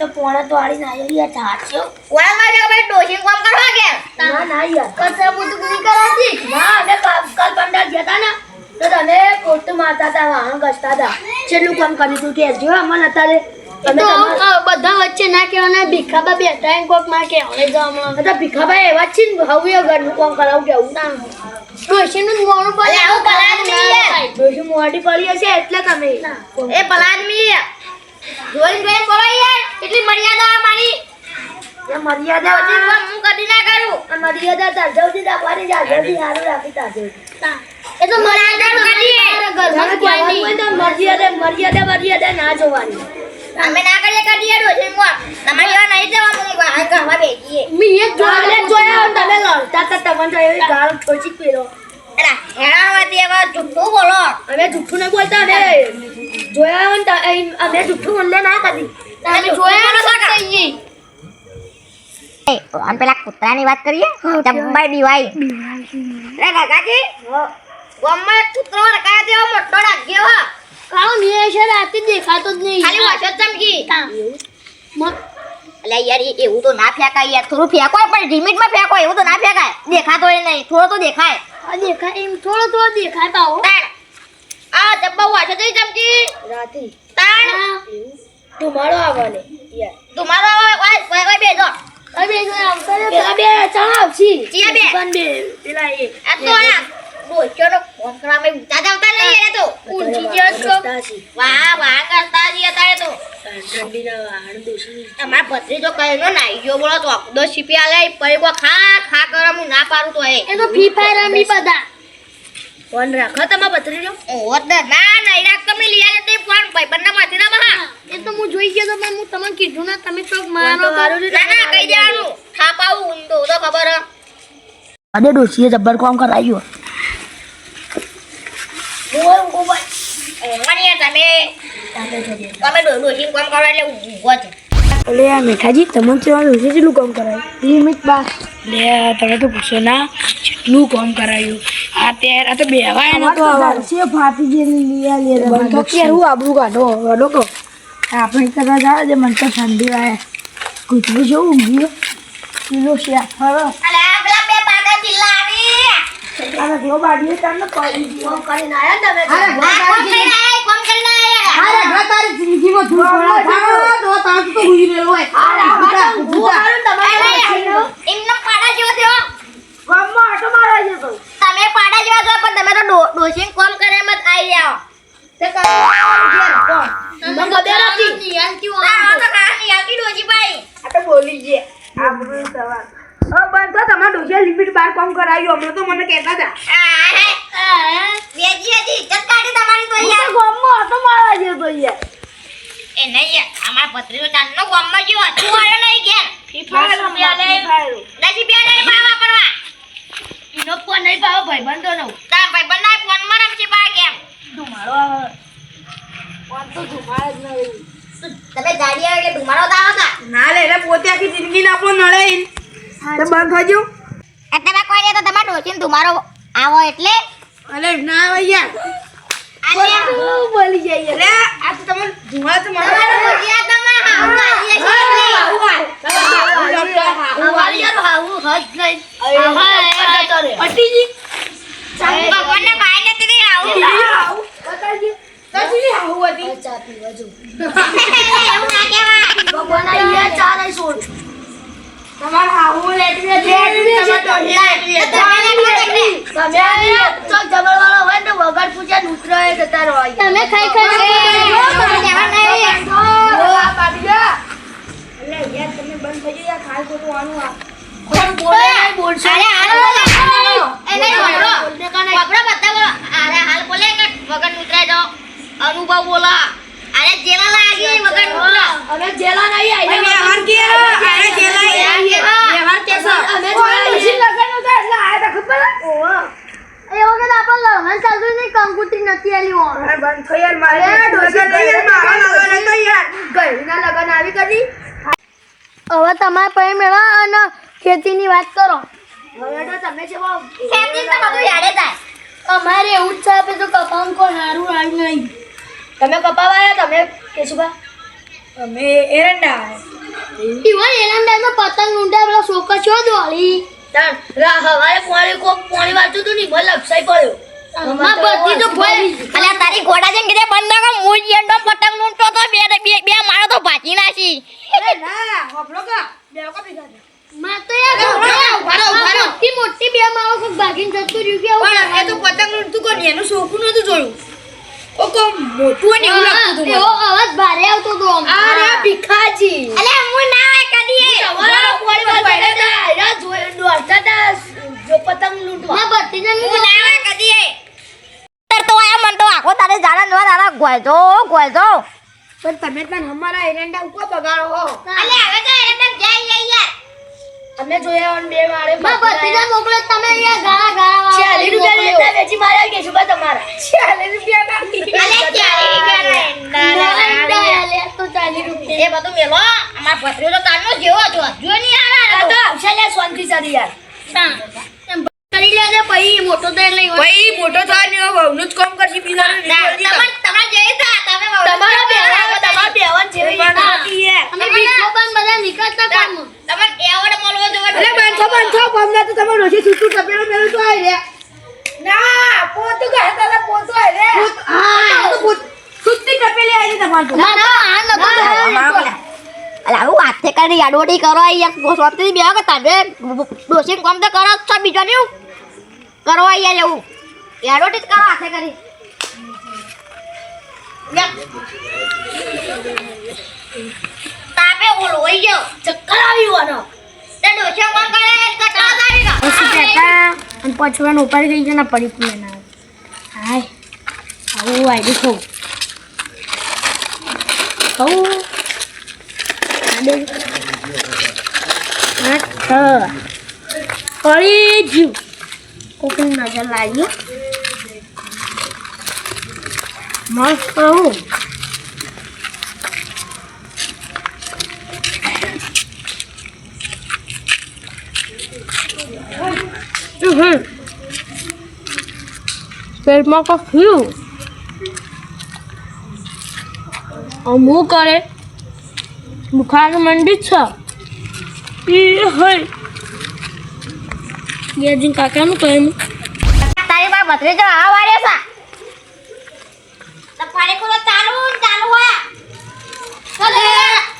તો પોણા તો આડી ના આવી યાર થાચ્યો વાળમાં જો ભાઈ ડોશી કામ કરવા કે ના ના યાર. કચરા પૂતું નહીં કરાતી ના અમે કાલ પંડાલ ગયા ને. તો તમે કોટ મારતા હતા વાહણ ઘસતા હતા છેલ્લું કામ કરી તું કે જો અમને અત્યારે બધા વચ્ચે ના કહેવાના ભીખાબા બેઠા એમ કોકમાં કહેવાય. જવામાં બધા ભીખાભાઈ એવા છે ને હવે ઘરનું કામ કરાવું કેવું ના મોણું પડે આવું ડોશી મોટી પડી હશે એટલે તમે એ પલાદમી જોઈને જોઈને બોલો યાર. એટલી મર્યાદા મારી. એ મર્યાદા પછી હું કદી ના કરું. આ મર્યાદા ના પાડી જા જલ્દી હારું રાખી તારજાવતી એ તો મર્યાદા કરીએ. ઘરમાં કોઈ નહીં. મર્યાદા મર્યાદા મર્યાદા ના જોવાની. અમે ના કરીએ કરીએ ડોશી મુઆ તમારી એવા નહીં જવા હું વાહન કરવા બેસીએ. મી એક જોયા જોયા તમે લડતા તા તમને તો એ ગાળ પછી પેલો બોલો. અમે જુઠ્ઠું નહીં બોલતા અમે જોયા તો અમે જુઠ્ઠું ઉલ્લે ના કરી તમે જોયા પેલા કૂતરાની વાત કરીએ? જબ્બાઈ બીવાય રે કાકાજી ગમે કૂતરો રકાયા તેવો મોટો લાગ્યો હા કામ એ છે રાતે દેખાતો જ નહીં. ખાલી વાસો ચમકી. મ- એટલે યાર એવું તો ના ફેંકાય યાર. થોડું ફેંકો પણ લિમિટમાં ફેંકો એવું તો ના ફેંકાય. દેખાતો એ નહીં થોડો તો દેખાય. આ દેખાય એમ થોડો થોડો દેખાય પાહો આ ડબ્બા વાસો ચમકી. રાતે. તાણ. ધુમાડો આવવાને. તમારો ઓય ઓય ઓય અમે જો આવતા ને પેલા બે ચણાવ છી ચિયા બે? પણ બે પેલા એ. આ તો આ ડોશીનો ફોન કરવા મેં ઊંચા જાવતા નહીં એ તો. ઊંચી ગયો છો વાહ વાહ કરતા જી તો. ઠંડીના વાહન દોષી અમાર ભત્રીજો કહેનો નાઈ ગયો બોલો તો દસ સીપી આલે પડી કો ખા ખા કરે હું ના પાડું તો એ. એ તો ફ્રી ફાયર રમી બધા. ફોન રાખો. તમે પથરી લો. ઓ ના. નહીં રાખ. તમે લઈ આવ્યો તે ફોન. ભાઈબંધના માંથી ના બહા એ તો હું જોઈ ગયો તો પણ હું તમને કીધું ના તમે તો માનો મારો ના ના કહી દેવાનું. થાપ આવું ઊંધો તો ખબર હ. અરે ડોશીએ જબ્બર કામ કરાયું. ઊંઘવાની યાર તમે. તમે ડોસી કામ કરો એટલે ઊભો છો. અલે આ મેઠાજી તમને કેવા ડોસી જેટલું કામ કરાય? લિમિટ બાર. લે તમે તો પૂછો ના કેટલું કામ કરાયું? આ તે આ તો બેવાય ને તો છે ફાટી જેલી લીયા લે તો કે હું આબરૂ કાઢો વડો કો આપણે કરવા જાવ જે મને તો ઠંડી વાય. કૂતરું જો ઊંઘ્યું. કિલો છે ફરો અલે આ પેલા બે પાટા ચિલ્લાવી અરે આ જો બાડીએ તમને કોઈ કામ કરીને આયા તમે અરે કોણ કરીને આયા કોણ કરીને આયા. અરે ઘર તારી જિંદગીમાં ધૂળ છોડા તો તાર તો હુઈ રહેલો હોય. અરે આ તો હું હતા આ વેજી વેજી ઇજ્જત તમારી તો તો ગામમાં એ નહીં અમાર જેવો હતું નહીં ફાયર બે ને બા વાપરવા એનો ફોન નહીં પાવો ભાઈ બંધો નો. તાર ભાઈ બંધા ફોનમાં રમશી બા કેમ ધુમાડો આવે. ફોન તો ધુમાડે જ નહીં તમે ગાડી આવે એટલે ધુમાડો તો ના લે એટલે પોતે આખી જિંદગી ના આપણો નડે તો બંધ મેં તો તમારે આવો એટલે અરે ના આવે યાર આ શું બોલી જાય યાર અરે આ તો તમે ધુમાડો તો મારો તમારો ભજીયા તમે હાવ ગાડી હશે એટલે. ભગવાનને ભાઈ નથી દે આવું એવું ના કહેવાય તમે ખાઈ અરે હાલ બોલે. એને વગડો વગડો બતાવો અરે હાલ બોલે કે વગર ઉતરાય જાઓ. અનુભવ બોલા. અરે જેલા લાગી વગર ઉતરો અમે જેલા નહીં આવી વ્યવહાર કે અરે જેલા આવી વ્યવહાર કે સર અમે જોયા લગન હતા એટલે આયા તા ખબર ઓહો. એ વખત આપણે લગન ચાલતું ને કંકુટી નથી આલી હો અરે બંધ થયો યાર મારે લગન યાર મારા લગન તો યાર. ગઈના લગન આવી કરી. હવે તમારે પૈ મેળા અને ખેતીની વાત કરો. હવે તો તમે છે ખેતી તો બધું યાડે થાય અમારે એવું જ છે આપે તો કપાવું કોણ હારું હારું નહીં. તમે કપાવા આવ્યા તમે કેશુભા? અમે એરંડા. એરંડા એરંડામાં પતંગ ઊંડા પેલા છોકરા છો દોડી તાર રા હવારે પાણી કોક પાણી વાંચું તું ની મને લપસાઈ પડ્યો. માં બધી તો ભોય. અલ્યા તારી ઘોડા જઈને કીધે બંધ કર હું એંડો પતંગ લૂંટતો તો બે બે બે મારો તો ભાજી નાખી. અરે ના હોપલો કા બે કા ભેગા માં તો યાર ઊભા રહો, મોટી મોટી બે કોક ભાગીને જતું રહ્યું કે પણ એ તો પતંગ લૂંટતું કોની એનું શોખું નતું જોયું. ઓ કો મોટું ને એવું લાગતું હતું એવો મને. અવાજ ભારે આવતો તો આમ. આ રે ભીખાજી અલ્યા હું ના હોય કદી તમારા પાણી વાંચતા હતા એરા જોઈ દોડતા હતા જો પતંગ લૂંટવા માં બધી જણ હું ના હોય કદી તર તો આયા મન તો આખો તારે જાડા ગોયજો ગોયજો પણ તમે પણ અમારા એરંડા ઉપર બગાડો. હો હવે તો જઈ જઈ યાર અમે જોયા બે વાળે માં જણ તમે અહીંયા ગાળા ગાળા ચાલી રૂપિયા લેતા વેચી મારા કે શું તમારા. ચાલી રૂપિયા ના અલે એરંડા તો ચાલી રૂપિયા. એ બધું મેલો અમાર ભત્રીજો તો જેવો હતો. જો નહીં આ તો આવશે શાંતિ સારી યાર. કરી લેજે પછી મોટો તો એટલે મોટો થાય ને બહુનું જ કામ કરશે નહીં કરતી. તમાર તમાર જઈ તા તમે તમારા બેવા જેવી રીતના અમે ભીખો બધા નીકળતા કામ તમે એવડ મળવો જો અરે બાંધો બાંધો બમને તો તમારે રોજે છૂટું તપેલું મેલું તો આઈ રે. ના પોતું કહે તારા પોતું આઈ રે. હા પોત સુત્તી તપેલી આઈ રે તમારે ના ના આ નતો અલા આવું હાથે કરી અહીંયા સોપતી બે કે તમે ડોસીને કોમ તો કરો છો બીજો નહીં કરો અહીંયા જવું આડોડી જ કરો હાથે કરી લે. તાપે ઓળવાઈ ગયો ચક્કર આવી વાનો તે ડોસી કરે? અને ઉપર ગઈ પડી પૂરે ના. હાય આવું આઈ ખો ખાવું આડે. અચ્છા પડી જ્યું કોકની નજર લાગી. મસ્ત કહું હમ. પેટમાં કો થયું અમુક કરે. બુખાર મંડી છે. એ હોય યાજીન કાકાનું કહ્યું તારી પાસે ભત્રીજો આ વારે છે. તો પાણી કોલો ચાલુ ચાલુ આ ચાલે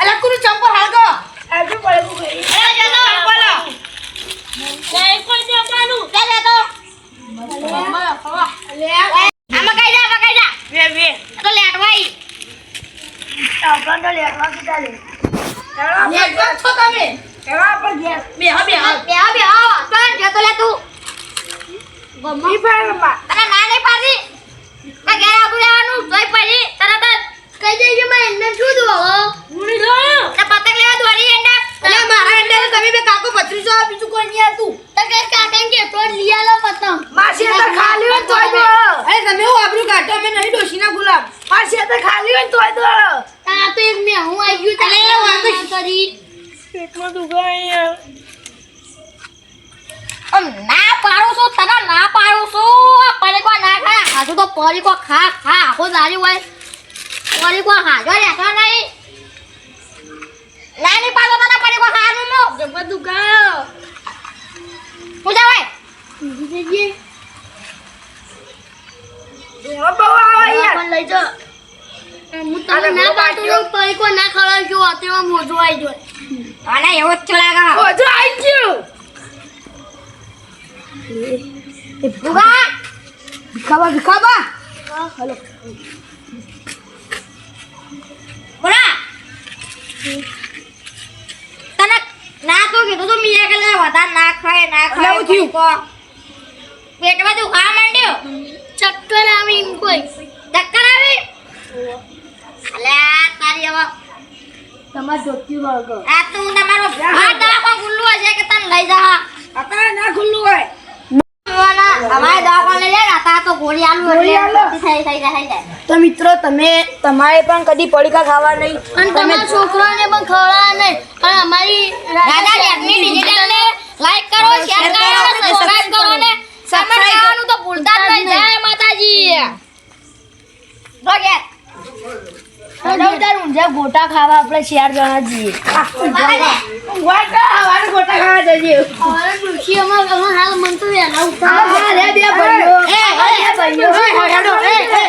અલા કુરું ચંપલ હાલગો આજુ પડે ગઈ એ જતો બોલો કઈ કોઈ દે પાનું તે જતો આમાં આમાં કઈ જા કઈ જા બે બે તો લેટવાઈ આપણ તો લેવા કીધા છો તમે. લેવા પર ગયા. બે હા બે હા. બે આ બે આ ચાલ જતો લે તું. ઈ ફાળમાં તને ના નહીં પાડી. કે ઘેર આવતું લેવાનું જોઈ પડી તરત જ કઈ જઈએ માં એમને શું દો મુણી લો. તે પતંગ લેવા દોડી એંડા. અલે મારા તો તમે બે કાકો બીજું કોઈ નહીં આવતું તો. કઈ કાકા કે તો લીયા લો પતંગ. માસી તો ખાલી હોય તોય દો અરે તમે હું આબરૂ કાઢો અમે નહીં ડોશીના ગુલાબ. માસી તો ખાલી હોય તોય દો એક મે હું આવી ગયું વાંધો તારે કરી. પેટમાં દુખાય અમ ના પાડો છો તને ના પાડો છો. આ પરીકો ના ખા હાજુ તો પરીકો ખા ખા આખો દારી હોય. પરીકો હાજો રહેતો નહીં. નાની પાડો તને પરીકો ખાવાનું. નો જબર દુખાય પૈકો ના ખવડાવજો અત્યારે મોજો આવી જાય અને એવો જ ચલાગા મોજો આવી ગયો. ભીખાબા ભીખાબા બોલા તને ના તો કીધું તું કે વધારે ના ખાય ના ખાય હું થયું? પેટમાં દુખા માંડ્યો? ચક્કર આવી કોઈ. ચક્કર આવી? અલ્યા તારી હવે તમાર જોતી વળગો આ તો હું તમારો આ દવાખાનું ખુલ્લું હશે કે તને લઈ જા અત્યારે ના ખુલ્લું હોય. અમારે દવાખાને લઈ જાય ને તો ગોળી આલુ ગોળી એટલે આલો. થઈ થઈ જાય થઈ જાય. તો મિત્રો તમે તમારે પણ કદી પડીકા ખાવા નહીં. અને તમારા છોકરાને પણ ખવડાવવા નહીં. અને અમારી લાઈક કરો શેર કરો સબસ્ક્રાઇબ કરો ને સબસ્ક્રાઇબ કરવાનું તો ભૂલતા જ નહીં. જય માતાજી. રોગે ઊંઝા ગોટા ખાવા આપણે ચાર જણા જઈએ ગોટા હવારે ગોટા ખાવા જઈએ હવે ડોશી અમાર અમાર હાલ મન તો વહેલા ઉઠા. હા, લે બે ભાઈઓ. એ, એ, બે ભાઈઓ. એ, હેડો, એ, એ.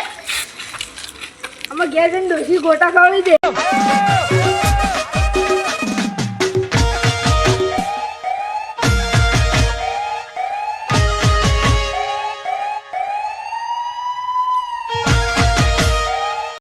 આમાં ઘેર જઈને ડોશી ગોટા ખવડાવી દે